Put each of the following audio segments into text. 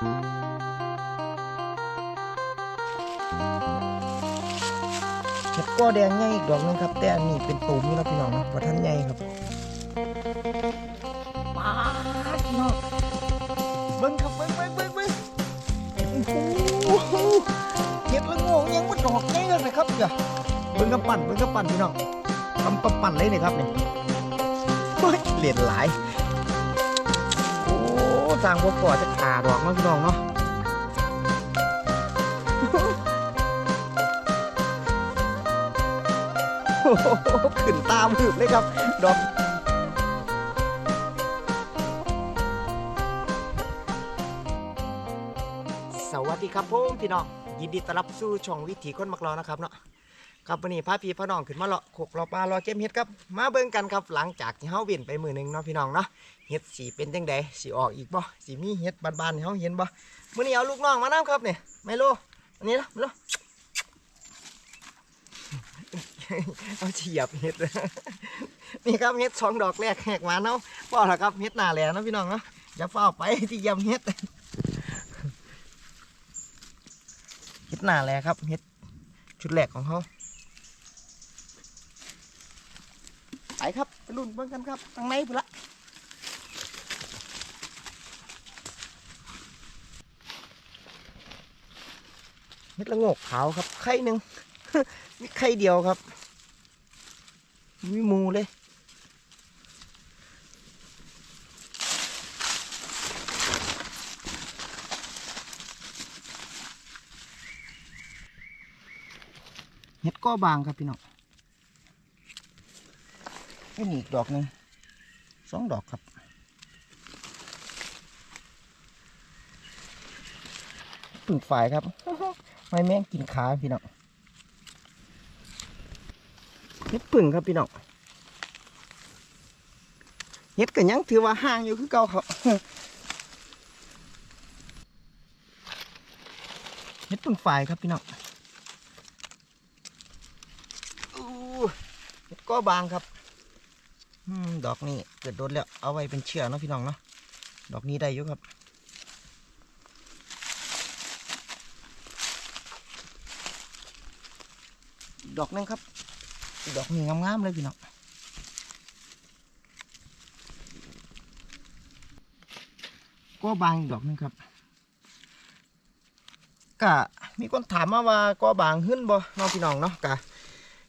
เห็ดก้อแดงใหญ่อีกดอกหนึงครับ แต่อันนี้เป็นตูมนี่นะพี่น้องนะว่าท่านใหญ่ครับป้าดพี่น้องเบิ้งครับเบิ้งเบิ้งเบิ้งเบิ้งโอ้โหเห็ดละโงงยังมันดอกใหญ่เลยครับเดี๋ยวเบิ้งกระปั่นเบิ้งกระปั่นพี่น้องทำกระปั่นเลยนี่ครับนี่เฮ้ยเหรียญหลายโอ้ สร้างบัวก่อจะขาดอกเนาะพี่น้องเนาะโอ้โหขึ้นตามหืบเลยครับ ดอกสวัสดีครับผมพี่น้องยินดีต้อนรับสู่ช่องวิถีคนมักรอนะครับเนาะ ครับวันนี้พาพี่พ่อน้องขึ้นมาเลาะขกเลาะปลารอเก็บเห็ดครับมาเบิ่งกันครับหลังจากที่เฮาเวียนไปมือหนึ่งเนาะพี่น้องเนาะเห็ดสีเป็นจังใดสีออกอีกบ่สีมีเห็ดบานๆเฮาเห็นบ่มื้อนี้เอาลูกน้องมานํครับเนี่ยไม่โลอันนี้นะไมโลเอาเฉียบเห็ดนี่ครับเห็ดสองดอกแรกแหกมาเนาะพ่อละครับเห็ดหน้าแหลเนาะพี่น้องเนาะอย่าเฝ้าไปที่ยำเห็ดเห็ดหน้าแหลครับเห็ดชุดแรกของเขา ไปครับไปลุ้นเบิ่งกันครับทางในพุ่นละเห็ดละโงกขาวครับ ไข่หนึ่งมีไข่เดียวครับ มีมูเลยเห็ดก็บางครับพี่น้อง นี่อีกดอกหนึ่งสองดอกครับปึ่งฝ่ายครับ ไม่แม่งกินขาพี่น้องเห็ดปึ่งครับพี่น้องเห็ดก็ยังถือว่าห่างอยู่คือเก่าครับเห็ดปึ่งฝ่ายครับพี่น้องเห็ดก็บางครับ ดอกนี้เกิดโดนแล้ว เอาไว้เป็นเชือเนะพี่น้องเนาะ ดอกนี้ได้อยู่ครับดอกนึงครับ ดอกนี้งามๆเลยพี่น้องก็บางดอกนึงครับก็มีคนถามมาว่าก็บางขึ้นบ่เน้องพี่น้องเนาะกะ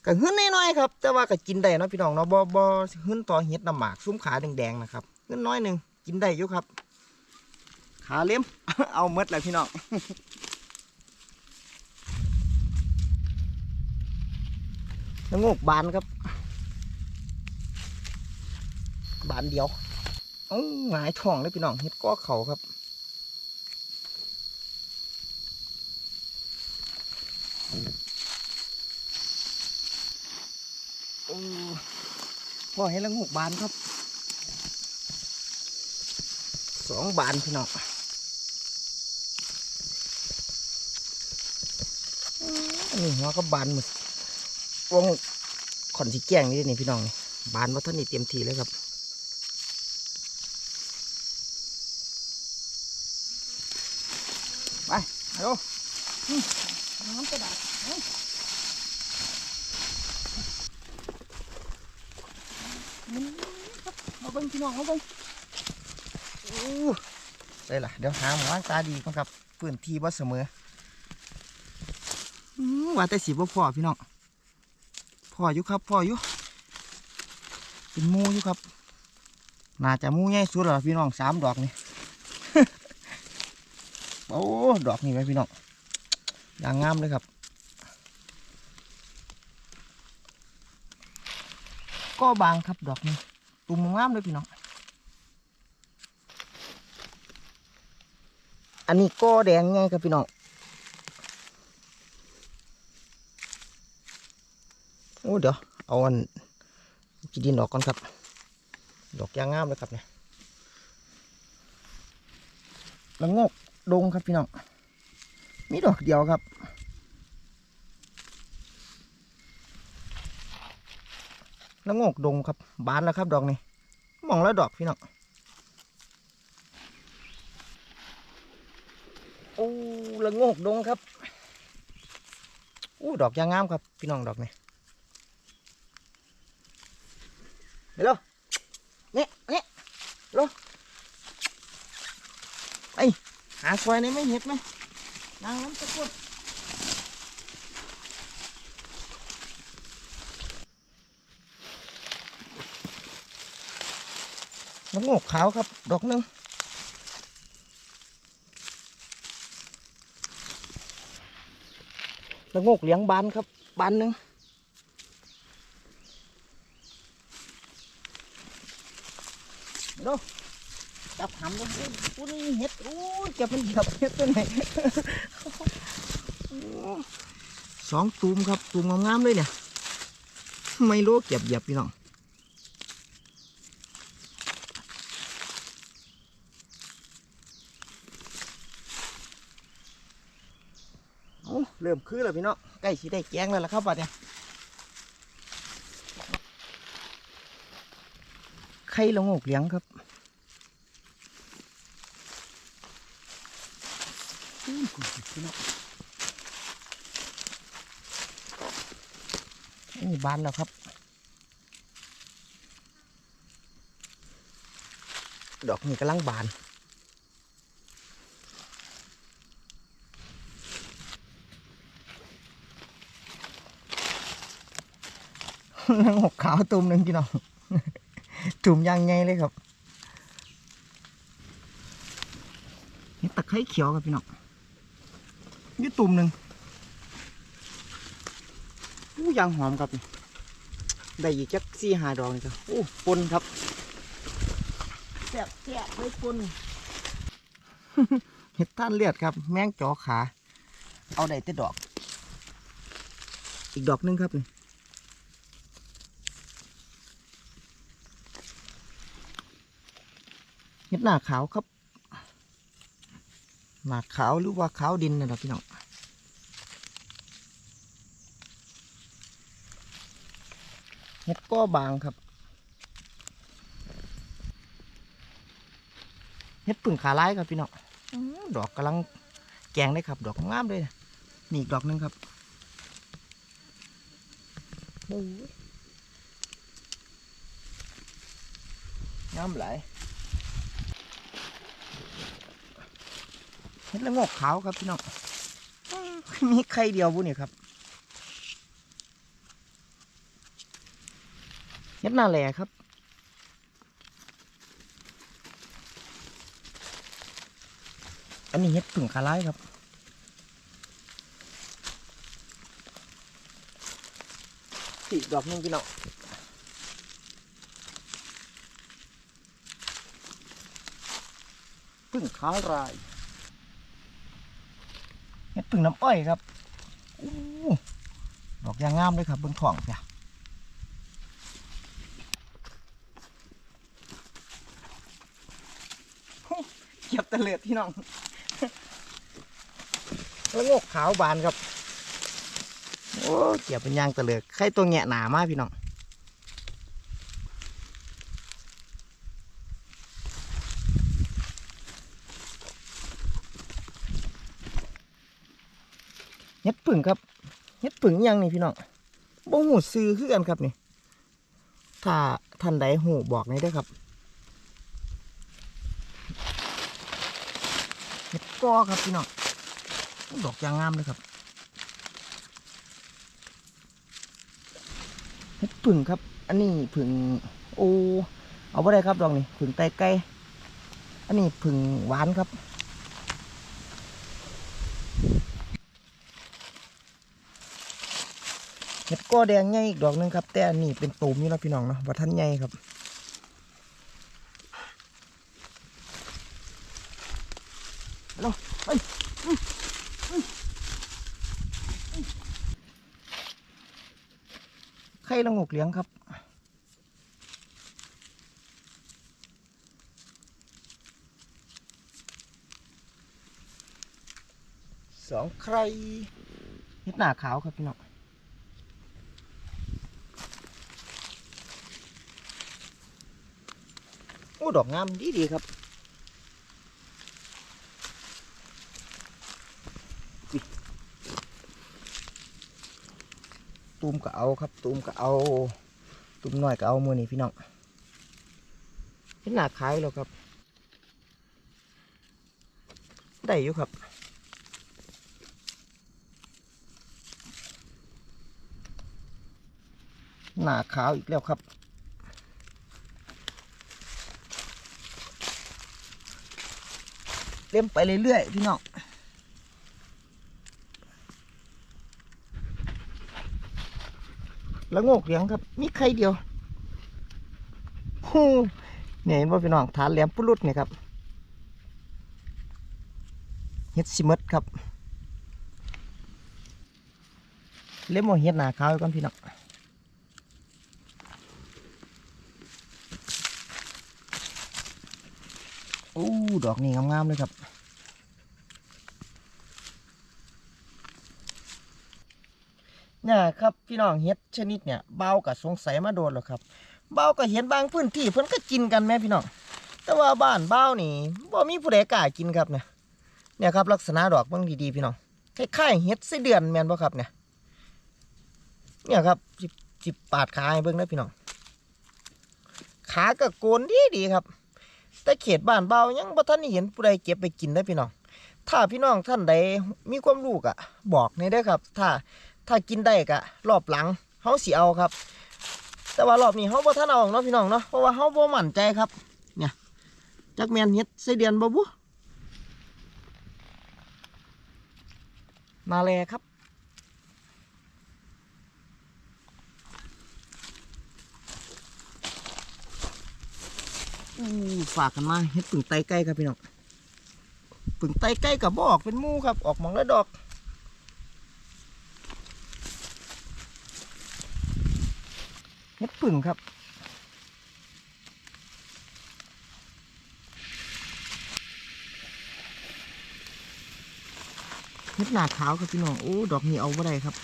ก็หึ้นน้อยๆครับ แต่ว่าก็กินได้เนาะพี่น้องเนาะบ่บ่หึ้นต่อเห็ดน้ำหมากซุ้มขาแดงๆนะครับหึ้นน้อยหนึ่งกินได้อยู่ครับ ขาเลี้ยมเอาหมดเลยพี่น้องแล้วงกบานครับ บานเดียวเอ้าหงายท้องเลยพี่น้องเห็ดก้อเขาครับ โอ้ พ่อให้ละงูกบานครับสองบานพี่น้องนนี้หัวก็บานหมดวงขอนสีแก้งนี่นี่พี่น้องนี่บานวัฒนี่เต็มทีเลยครับไปเอาดูอืมน้ำกระดาษเอา มา เบิ้งพี่น้องมาเบิ้งได้ละเดี๋ยวหาหมอตาดีก่อนครับพื้นที่บ่เสมอว่าแต่สีบ่พอพี่น้องพออยู่ครับพออยู่เป็นมูอยู่ครับน่าจะมูใหญ่สุดแล้วพี่น้องสามดอกนี่โอ้ดอกนี่ไหมพี่น้องอย่างงามเลยครับ ก็บางครับดอกนี้ ตุ่มงามเลยพี่น้อง อันนี้ก็แดงไงครับพี่น้อง โอ้เดี๋ยว เอาอันจีดินออกก่อนครับ ดอกยางงามเลยครับเนี่ยแล้วงอกดงครับพี่น้อง มีดอกเดียวครับ แล้วงอกดงครับ บานแล้วครับดอกนี้มองแล้วดอกพี่น้องอ้ละโงกดงครับอู้ดอกยางงามครับพี่น้องดอกนี่เดี๋ยวเนี่ยเนี่ยลงไปหาซอยในไม่เห็ดไหมนางน้ำตะกุด ละโงกขาวครับ ดอกหนึงละโงกเลี้ยงบานครับ บานหนึ่งดูจับหำดูอู้นี่เห็ดอู้จะเป็นเหยียบเห็ดตัวไหนสองตูมครับตูมงามๆเลยเนี่ยไม่รู้เก็บเหยียบพี่น้องโอ้เริ่มคือแล้วพี่น้องใกล้สิได้แกงแล้วล่ะครับบัดเนี่ยไข่ละโงกเลี้ยงครับนี่บานแล้วครับ ดอกนี้กำลังบาน นังหกขาวตุ่มหนึ่งพี่น้องตุ่มยางไงเลยครับนี่ตะไคร้เขียวครับพี่น้องนี่ตุ่มหนึ่งอู้ยางหอมครับนี่ได้อีกจักสี่หาดอกนี่ครับอู้ปนครับแซ่บแซ่บเลยปนเห็ดท่านเลือดครับ แมงจอขา เอาได้แต่ดอก อีกดอกหนึงครับนี่ เห็ดหน้าขาวครับ หน้าขาวหรือว่าขาวดินนะพี่น้องเห็ดก็บางครับเห็ดปึ่งขาลายครับพี่น้องดอกกำลังแกงได้ครับ ดอกงามเลยนี่อีกดอกหนึงครับงามหลาย เห็ดละโงกขาวครับพี่น้องมีไข่เดียวบุเนี่ยครับเห็ดหน้าแหล่ครับอันนี้เห็ดผึ่งขาไล่ครับอีกดอกนึงพี่น้องผึ่งขาลาย เห็ดผึ่งน้ำอ้อยครับอู้ดอกยางงามเลยครับเบนของจ้ะเก็บตะเลือดพี่น้องแล้วงกขาวบานครับ โอ้เก็บเป็นยางตะเลือกไข่ตัวแงะหนามากพี่น้อง เฮ็ดผึ่งครับเฮ็ดผึ่งยังนี่พี่น้องบ่หูซื้อคือกันครับนี่ถ้าท่านใดหูบอกในอยเด้อครับเฮ็ดกอครับพี่น้องดอกยางงามเลยครับเฮ็ดผึ่งครับ อันนี้ผึ่งโอเอาไ่ได้ครับดอกนี่ผึ่งไตไก่อันนี้ผึ่งหวานครับ เห็ด ก้อแดงใหญ่อีกดอกนึงครับ แต่อันนี้เป็นตูมนี่เนาพี่น้องเนาะว่าท่านใหญ่ครับเอาไปไข่ละงกเหลียงครับสองใครเห็ดหน้าขาวครับพี่น้อง โอ้ดอกงามดีดีครับตุ้มก็เอาครับตุ้มก็เอาตุ้มหน่อยก็เอามือนี่พี่น้องเป็นหนาขายแล้วครับ ได้อยู่ครับหนาขาวอีกแล้วครับ เล่มไปเรื่อยๆพี่น้องแล้วโงกเหลียงครับ มีใครเดียวเนี่ยเห็นว่าพี่น้องฐานแหลมปุรุษเนี่ยครับเฮ็ดซิมดครับ เล่มโมเฮ็ดหนาขาวไว้ก่อนพี่น้อง โอ้ ดอกนี่งามๆเลยครับเนี่ยครับพี่น้องเฮ็ดชนิดเนี่ยเบากับสงสัยมาโดนหรอกครับ เบาก็เห็นบางพื้นที่เพิ่นก็กินกันแม่พี่น้องแต่ว่าบ้านเบานี่บ่มีผู้ใดกล้ากินครับเนี่ยเนี่ยครับลักษณะดอกเบิ่งดีๆพี่น้องคล้ายๆเฮ็ดไส้เดือนแม่นบ่ครับเนี่ยเนี่ยครับสิสิปาดขาให้เบิ่งนะพี่น้องขาก็โกนดีๆครับ แต่เขตบ้านเบายังบ่ทันได้เห็นผู้ใดเก็บไปกินได้พี่น้อง ถ้าพี่น้องท่านใดมีความรู้ก็บอกในเด้อครับ ถ้าถ้ากินได้ก็รอบหลังเฮาสิเอาครับ แต่ว่ารอบนี้เฮาบ่ทันเอาเนาะพี่น้องเนาะเพราะว่าเฮาบ่มั่นใจครับ เนี่ยจักแม่นเฮ็ดไส้เดือนบ่บุมาแลครับ ฝากกันมาเฮ็ดปึ่งไตไก่ครับพี่น้องปึ่งไตไก่กับบอกเป็นมู่ครับ ออกหมองละดอกเฮ็ดปึ่งครับเฮ็ดหนาขาวครับพี่น้องโอ้ดอกนี้เอาบ่ได้ครับ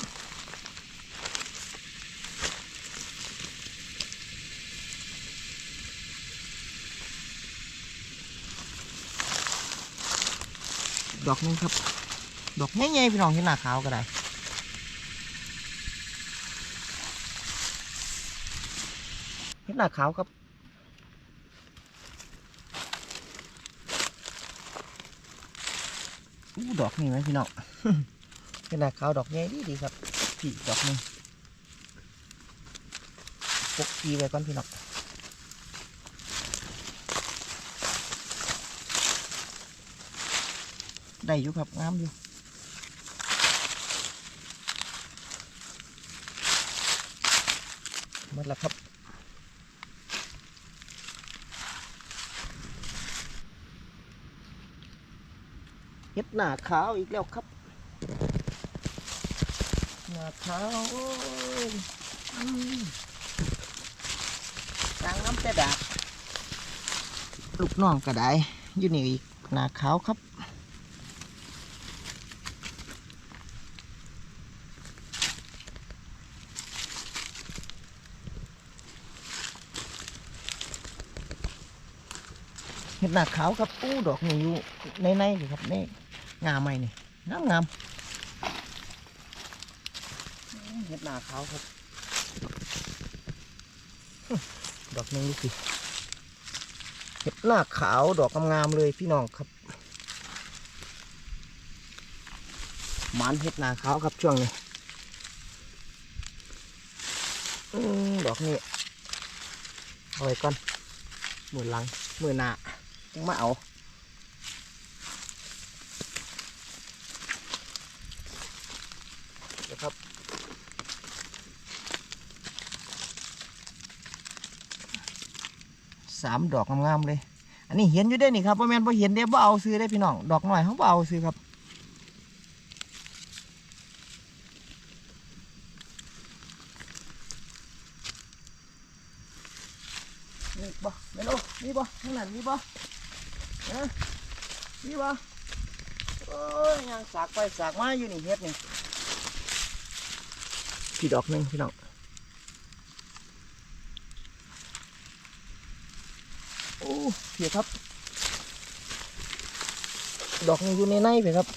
ดอกนึงครับ ดอกใหญ่ๆพี่น้องเห็นหน้าขาวก็ได้เห็นหน้าขาวครับอู้ดอกนี่ไหมพี่น้องเห็นหน้าขาวดอกใหญ่ดีดีครับพี่ดอกหนึงปกทีไว้ก่อนพี่น้อง ได้อยู่ครับงามอยู่มดแล้วครับเฮ็ดหน้าขาวอีกแล้วครับหน้าขาวโอ้ยอืมกลางน้ำแต่ดาบลูกน้องก็ได้อยู่นี่อีกหน้าขาวครับ ห็ดหน้าขาวครับอู้ดอกนี่อยู่ในในนี่ครับนี่งามไหมนี่งามงามเห็ดหน้าขาวครับฮึดอกนึงดูสิเห็ดหน้าขาวดอกงามๆเลยพี่น้องครับหมันเห็ดหน้าขาวครับช่วงนี้อืมดอกนี้เอาไว้ก่อนมือหลังมือหน้าจัง มาเอาเดี๋ยวครับสามดอกงามๆเลย อันนี้เห็นอยู่ได้อนี่ครับว่าแมนพอเห็นเด้บ่เอาซื้อได้อพี่น้อง ดอกหน่อยเขาบ่เอาซื้อครับนี่บ่ไม่รู้นี่บ่ข้างนั้นนี่บ่ นี่วะโอ้ยยังสากไปสากมาอยู่นี่เฮ็ดนี่พี่ดอกนึงพี่น้องโอ้เพียครับ ดอกนี้อยู่ในในเพียครับ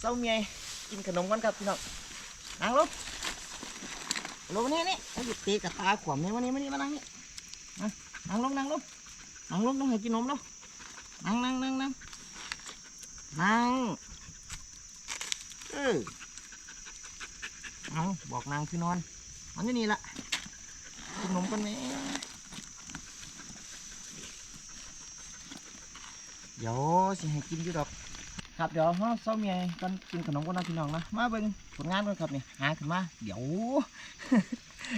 เศร้าเมียกินขนมกันครับพี่น้อง นั่งลงลงนี่นี่เอาหยุดตีกับตาขวมนี่มานี่มานี่มานั่งนี่นั่งลงนั่งลงนั่งลงต้องให้กินนมแล้วนั่งนั่งนั่งนั่งนั่งเออเอาบอกนางคือนอนมันอยู่นี่ละกินนมกันไหมเดี๋ยวสิให้กินอยู่ดอก ครับเดี๋ยวเราเศร้าเมียกันกินขนมกันนะพี่น้องนะมาเบิ่งผลงานกันครับเนี่ยหาขึ้นมาเดี๋ยว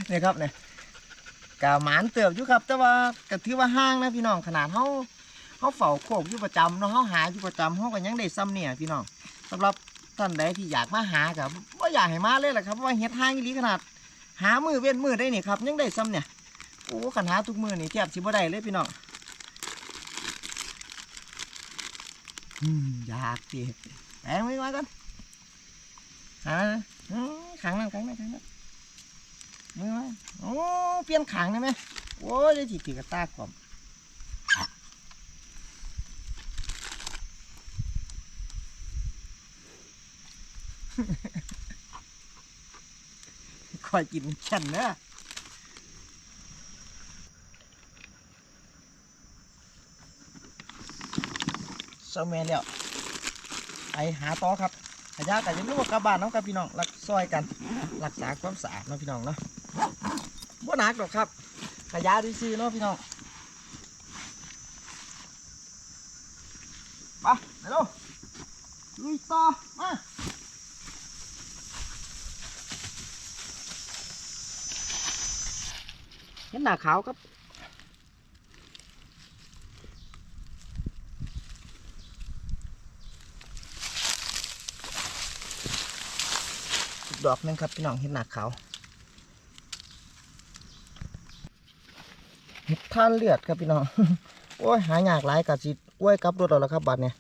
เนี่ยครับเนี่ยกะหมานเติบอยู่ครับ แต่ว่าก็ถือว่าห่างนะพี่น้องขนาดเขาเขาเฝ้าโคกอยู่ประจำเนาะเขาหาอยู่ประจำเขาก็ยังได้ซ้ำเนี่ยพี่น้องสำหรับท่านใดที่อยากมาหากับว่าอยากให้มาเลยแหละครับว่าเฮ็ดห่างอีหลีขนาด หามือเว้นมือได้เนี่ยครับยังได้ซ้ำเนี่ยโอ้ขันหาทุกมือนี่แทบสิบ่ได้เลยพี่น้อง อยากสิแองไม่มากันหาอืมขังนั่นขังนั่นขังนั่นมือมาโอ้เปลี่ยนขังได้ไหมโอ้ยได้ถีตีกระตากล่อมคอยกินแค่นเนอะ เสาแม่แล้วไปหาต่อครับขยะกันยังรู้ว่ากลับานน้องกับพี่น้องรักซอยกัน รักษาความสะอาดเนาะพี่น้องเนาะบ่หนักหรอกครับขยะดีซีเนาะพี่น้องไปไปเร็วลุยต่อมาเห็นหน้าขาวครับ ดอกหนึงครับพี่น้องเห็ดหนักขาวเห็ดท่านเลือดครับพี่น้องโอ้ยหายากหลายกะจิอ้วยกับรถเอาแล้วครับบัดเนี่ย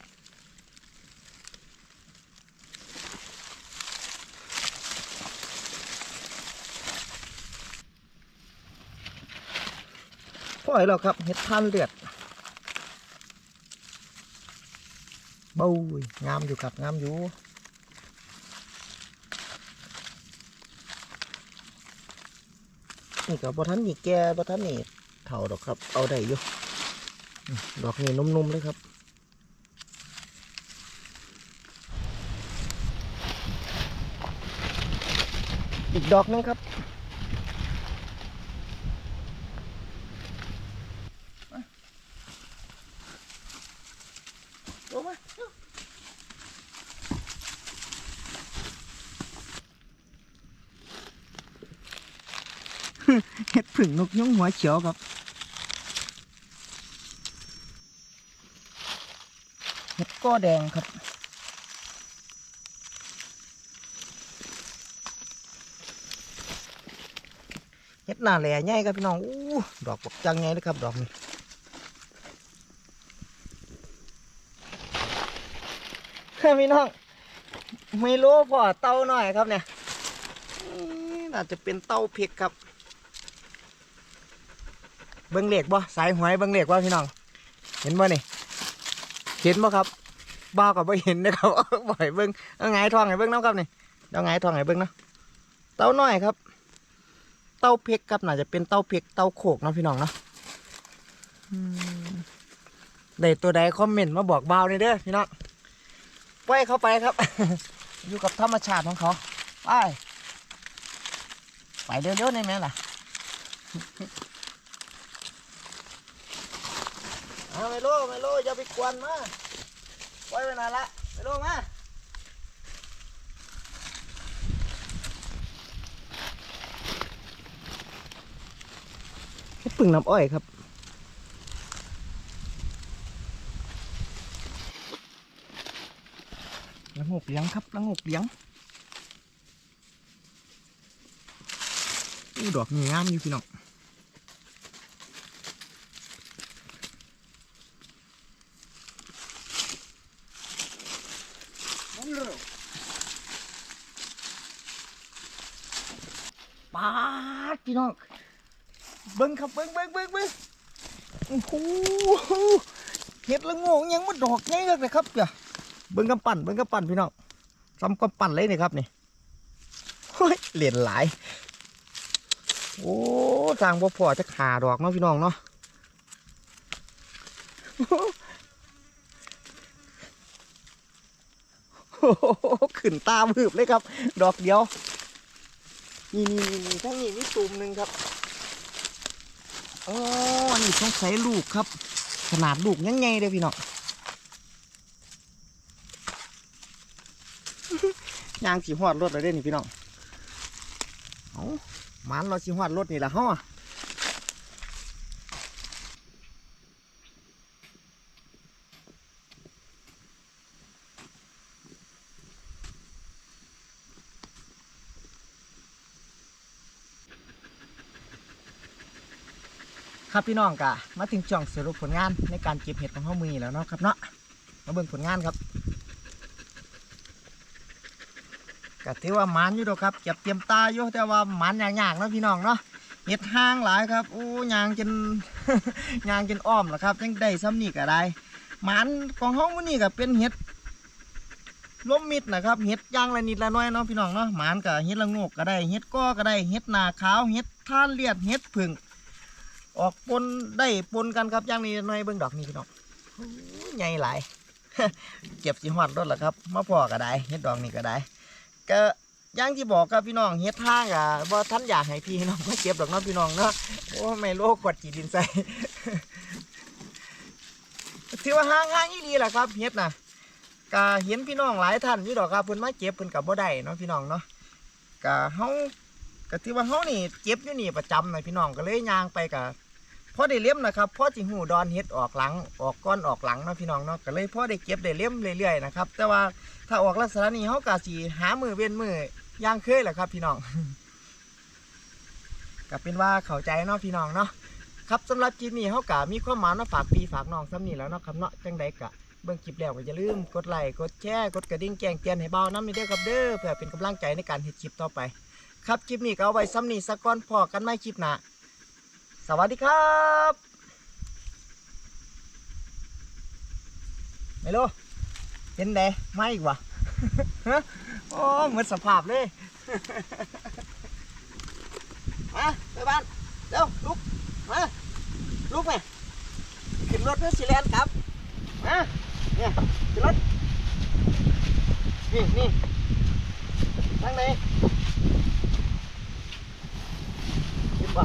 ปล่อยแล้วครับเห็ดท่านเลือดเบ้ยงามอยู่ครับงามอยู่ นี่กับบทันนี่แก่บทันนี่เถ่าดอกครับ เอาได้อยู่ดอกนี่นุ่มๆเลยครับอีกดอกหนึงครับมาลงมาเร็ว เห็ดผึ่งนกยุงหัวเขียวครับเห็ดก้อแดงครับเห็ดหน้าแหล่ใหญ่ครับพี่น้องอู้ดอกบกจังใหญ่เลยครับดอกนี้พี่น้องไม่รู้พอเต้าหน่อยครับเนี่ยน่าจะเป็นเต้าเพกครับ เบิ้งเหล็กบ่สายหวยเบิ้งเหล็กบ่พี่น้อง เห็นบ่นี่เห็นบ่ครับบ้ากับบ่เห็นนะครับบ่ให้เบิ้งเอาไงทองให้เบิ้งน้ำครับนี่เดี๋ยวไงทองให้เบิ้งเนาะเต้าน้อยครับ เต้าเพกครับน่าจะเป็นเต้าเพกเต้าโขกนะพี่น้องเนาะได้ตัวใดคอมเมนต์มาบอกบ้าวเลยเด้อพี่น้องปล่อยเข้าไปครับ อยู่กับธรรมชาติของเขาไปไปเร็วๆในแม่ล่ะ เอาไม่รู้ไม่รู้อย่าไปกวนมาไว้ไว้นานละไม่รู้มาปึ่งน้ำอ้อยครับละงกเลี้ยงครับละงกเลี้ยงอู้ดอกนี่งามอยู่พี่น้อง ปาด พี่น้อง เบิ้งครับเบิ้งเบิ้งเบิ้งเบิ้งโอ้โหเห็ดละงงยังมาดอกใหญ่เลยครับเดี๋ยวเบิ้งกำปั่นเบิ้งกำปั่นพี่น้องซ้ำก็ปั่นเลยนี่ครับนี่เฮ้ยเหรียญหลาย โอ้ทางบ่พอจะขาดอกเนาะพี่น้องเนาะโอ้ขึ้นตามืบเลยครับ ดอกเดียว นี่นี่นี่ทั้งนี้มีตุ่มหนึ่งครับอ๋ออันนี้ต้องใช้ลูกครับ ขนาดลูกยังไงเด้อพี่น้องยางสีหอดรถเลยเด้นี่พี่น้องเอามันเราสีหอดรถนี่ละฮะ ครับพี่น้องกะมาถึงช่วงสรุปผลงานในการเก็บเห็ดของข้ามือแล้วเนาะครับเนาะมาเบิ่งผลงานครับก็ถือว่าหมันอยู่ดอกครับเก็บเตรียมตาอยู่แต่ว่าหมันอย่ากๆเนาะพี่น้องเนาะเห็ดห้างหลายครับโอ้ยางจนยางจนอ้อมแล้วครับจังได้ซ้ำนี่ก็ได้หมันของห้องมันนี่ก็เป็นเห็ดล้มมิดนะครับเห็ดย่างละนิดละน้อยเนาะพี่น้องเนาะหมันก็เห็ดละงกก็ได้เห็ดก้อก็ได้เห็ดนาขาวเห็ดท่านเลียดเห็ดผึ่ง ออกปนได้ปนกันครับย่างนี้น้อยเบิ่งดอกนี่พี่น้องใหญ่หลายเก็บสิหอดรถแล้วครับมาพอก็ได้เห็ดดอกนี่ก็ได้ ก็ย่างที่บอกครับพี่น้องเฮ็ดทางอะบ่ท่านอยากให้พี่น้องมาเก็บดอกเนาะพี่น้องเนาะโอ้ไม่โลกกดจีดินใส่ถือว่าห่างห่างอีหลีแหละครับเฮ็ดนะก็เห็นพี่น้องหลายท่านอยู่ดอกครับเพิ่นมาเก็บเพิ่นก็บ่ได้เนาะพี่น้องเนาะก็เฮาก็ถือว่าเฮานี่เก็บอยู่นี่ประจำนะพี่น้องก็เลยย่างไปก็ พ่อได้เลี้ยมนะครับพ่อสิหูดอนเฮ็ดออกหลังออกก้อนออกหลังเนาะพี่น้องเนาะก็เลยพ่อได้เก็บได้เลี้ยมเรื่อยๆนะครับแต่ว่าถ้าออกลักษณะนี้เขากะสีหามือเว้นมือย่างเคยแหละครับ พี่น้องก็เป็นว่าเข้าใจเนาะพี่น้องเนาะครับสำหรับคลิปนี้เขากะมีความหมายมาฝากพี่ฝากน้องซ้ำนี่แล้วเนาะครับเนาะจังใดกะเบิ่งคลิปแล้วก็อย่าลืมกดไลค์กดแชร์กดกระดิ่งแจ้งเตือนให้เบาน้ำนี่เด้อครับเด้อเพื่อเป็นกำลังใจในการเฮ็ดคลิปต่อไป ครับคลิปนี้ก็เอาไว้ซ้ำนี่สักก่อนพอกันไม่คลิปหนา สวัสดีครับไม่รู้เห็นไดไม่อีกวะฮะโอ้เหมือนสภาพเลยมาไปบ้านเร็วลุกมาลุกไปขึ้นรถเพื่อสิแลนกลับมาเนี่ยขึ้นรถนี่นี่นั่งไหนขึ้นบ่